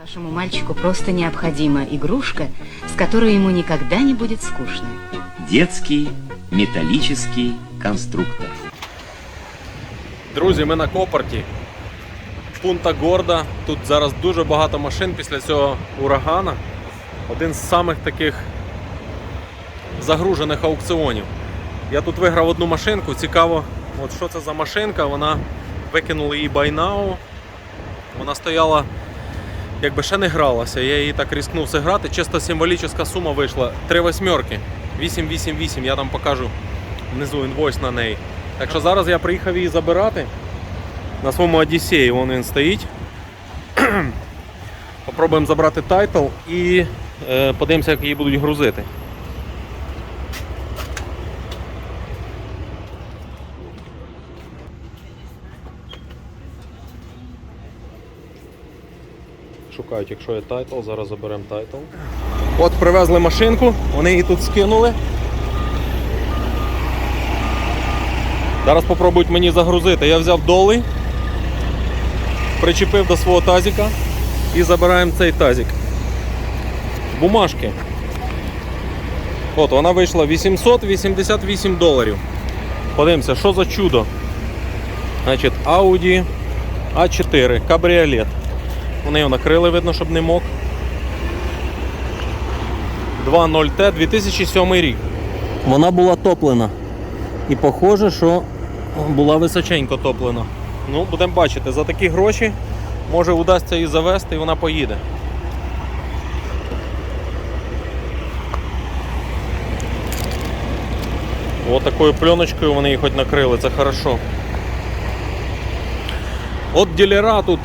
Вашему мальчику просто необходима игрушка, с которой ему никогда не будет скучно. Детский металлический конструктор. Друзі, ми на Копорті. Пунта Горда. Тут зараз дуже багато машин після цього урагана. Один з самих таких загружених аукціонів. Я тут виграв одну машинку. Цікаво, от що це за машинка. Вона викинули її now. Вона стояла, якби ще не гралася. Я її так рискнув зіграти. Чисто символічна сума вийшла. Три восьмерки. 888. Я там покажу внизу інвойс на неї. Так що зараз я приїхав її забирати. На своєму Одіссеї вон він стоїть. Попробуємо забрати тайтл і е, подивимося, як її будуть грузити. Шукають, якщо є тайтл, зараз заберемо тайтл. От привезли машинку, вони її тут скинули. Зараз попробують мені загрузити. Я взяв доли, причепив до свого тазика і забираємо цей тазик. Бумажки. От, вона вийшла 888 доларів. Подивимося, що за чудо. Значить, Audi A4, кабріолет. Вони його накрили, видно, щоб не мог. 2.0T 2007 рік. Вона була топлена. І похоже, що була височенько топлена. Ну, будемо бачити, за такі гроші може удасться її завести і вона поїде. Ось такою пленочкою вони її хоч накрили, це хорошо. От ділера тут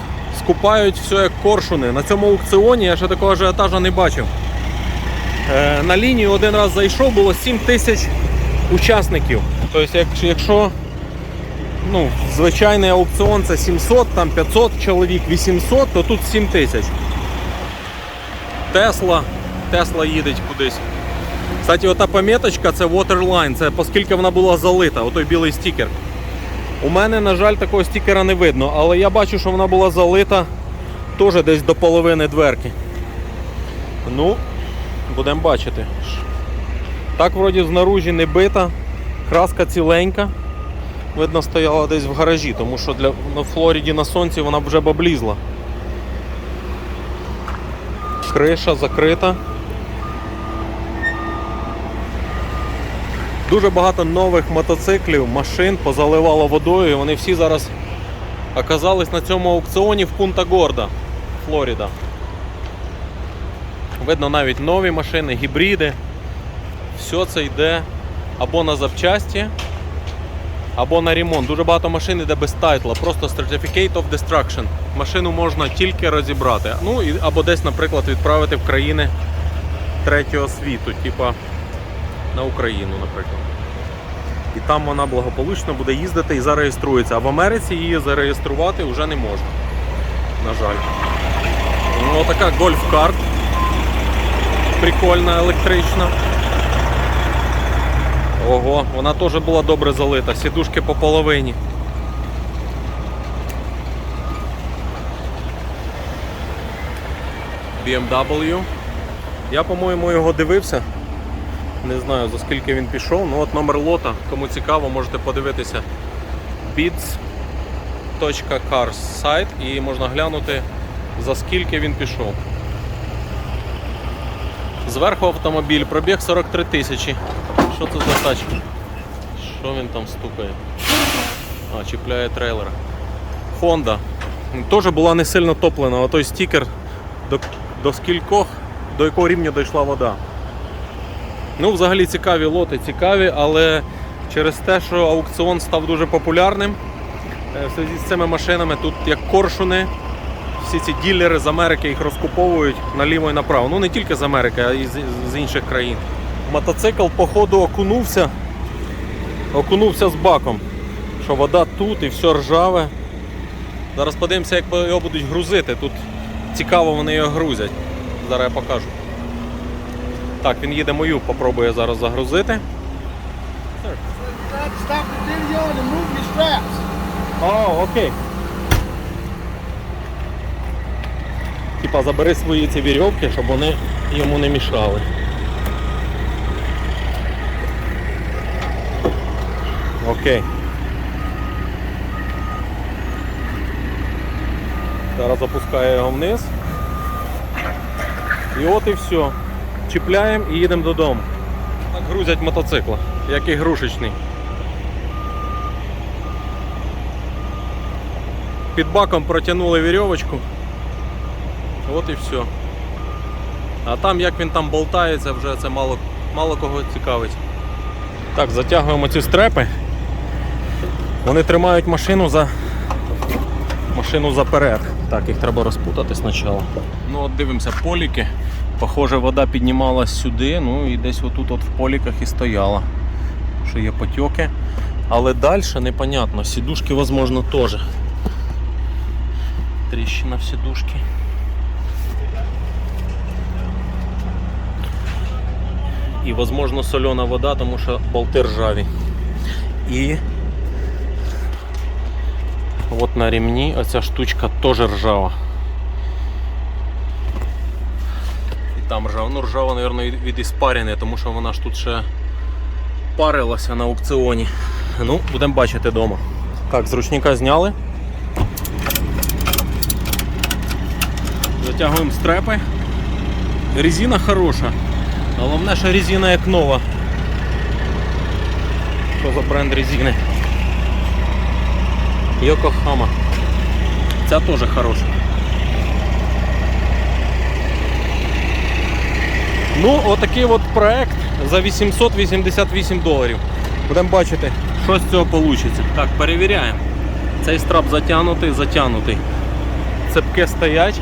скупають все як коршуни. На цьому аукціоні я ще такого ажіотажу не бачив. Е, на лінію один раз зайшов, було 7 тисяч учасників. Тобто, якщо, ну, звичайний аукціон це 700, там 500 чоловік, 800, то тут 7 тисяч. Тесла, Тесла їде кудись. Кстати, ота пометочка це Waterline, це оскільки вона була залита, отой білий стікер. У мене, на жаль, такого стікера не видно, але я бачу, що вона була залита теж десь до половини дверки. Ну, будемо бачити. Так, вроді, знаружі не бита, краска ціленька. Видно, стояла десь в гаражі, тому що для на Флориді на сонці вона вже б облізла. Криша закрита. Дуже багато нових мотоциклів, машин позаливало водою, і вони всі зараз оказались на цьому аукціоні в Пунта Горда, Флорида. Видно навіть нові машини, гібриди. Все це йде або на запчасті, або на ремонт. Дуже багато машин йде без тайтла, просто Certificate of Destruction. Машину можна тільки розібрати. Ну, або десь, наприклад, відправити в країни третього світу, типа на Україну, наприклад. І там вона благополучно буде їздити і зареєструється. А в Америці її зареєструвати вже не можна. На жаль. Ну, така гольф-карт. Прикольна, електрична. Ого, вона теж була добре залита, сідушки по половині. BMW. Я, по-моєму, його дивився. Не знаю за скільки він пішов. Ну от номер лота, кому цікаво, можете подивитися bids.cars сайт і можна глянути за скільки він пішов. Зверху автомобіль, пробіг 43 тисячі. Що це за тачка? Що він там стукає? А, чіпляє трейлер. Honda. Теж була не сильно топлена, а той стікер до, до скількох, до якого рівня дійшла вода. Ну, взагалі цікаві лоти, цікаві, але через те, що аукціон став дуже популярним, е, в зв'язку з цими машинами тут як коршуни, всі ці ділери з Америки їх розкуповують наліво і направо. Ну не тільки з Америки, а й з, з інших країн. Мотоцикл, походу, окунувся, окунувся з баком. Що вода тут і все ржаве. Зараз подивимося, як його будуть грузити. Тут цікаво вони його грузять. Зараз я покажу. Так, він їде мою, попробує зараз загрузити. О, окей. типа забери свої ці вірьовки, щоб вони йому не мішали. Окей. Зараз запускаю його вниз. І от і все. Чіпляємо і їдемо додому. Так грузять мотоцикла, як ігрушечний. Під баком протягнули вірьовочку. От і все. А там як він там болтається, вже це мало, мало кого цікавить. Так, затягуємо ці стрепи. Вони тримають машину за машину заперед. Так, їх треба розпутати спочатку. Ну от дивимося, поліки. Похоже, вода піднімалась сюди, ну і десь отут от в поліках і стояла. Що є потьоки. Але далі непонятно. Сідушки, можливо, теж. Тріщина в сідушки. І, возможно, солена вода, тому що болти ржаві. І от на ремні оця штучка теж ржава. І там ржава. Ну, ржава, мабуть, від- іспарини, тому що вона ж тут ще парилася на аукціоні. Ну, будемо бачити вдома. Так, з ручника зняли. Затягуємо стрепи. Резина хороша. Головне, що резина як нова. Що за бренд резини? Йокохама. Ця теж хороша. Ну, отакий от проект за 888 доларів. Будемо бачити, що з цього вийде. Так, перевіряємо. Цей страп затягнутий, затягнутий. Цепки стоять.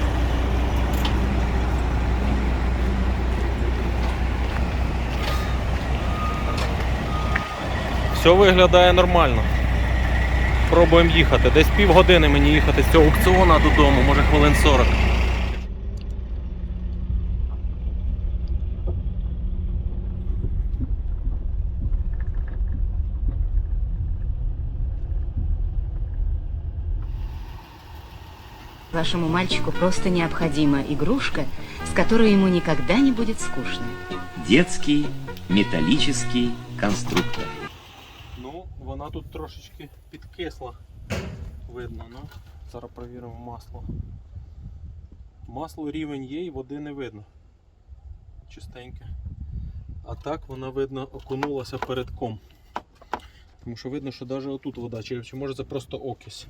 Все виглядає нормально. Пробуємо їхати. Десь півгодини мені їхати з цього аукціону додому, може хвилин 40. Вашему мальчику просто необходима игрушка, с которой ему никогда не будет скучно. Детский металлический конструктор. Ну, вона тут трошечки підкисла. Видно, ну. Зараз перевіримо масло. Масло рівень є і води не видно. Чистеньке. А так вона видно окунулася перед ком. Тому що видно, що навіть отут вода, чи, чи може це просто окись.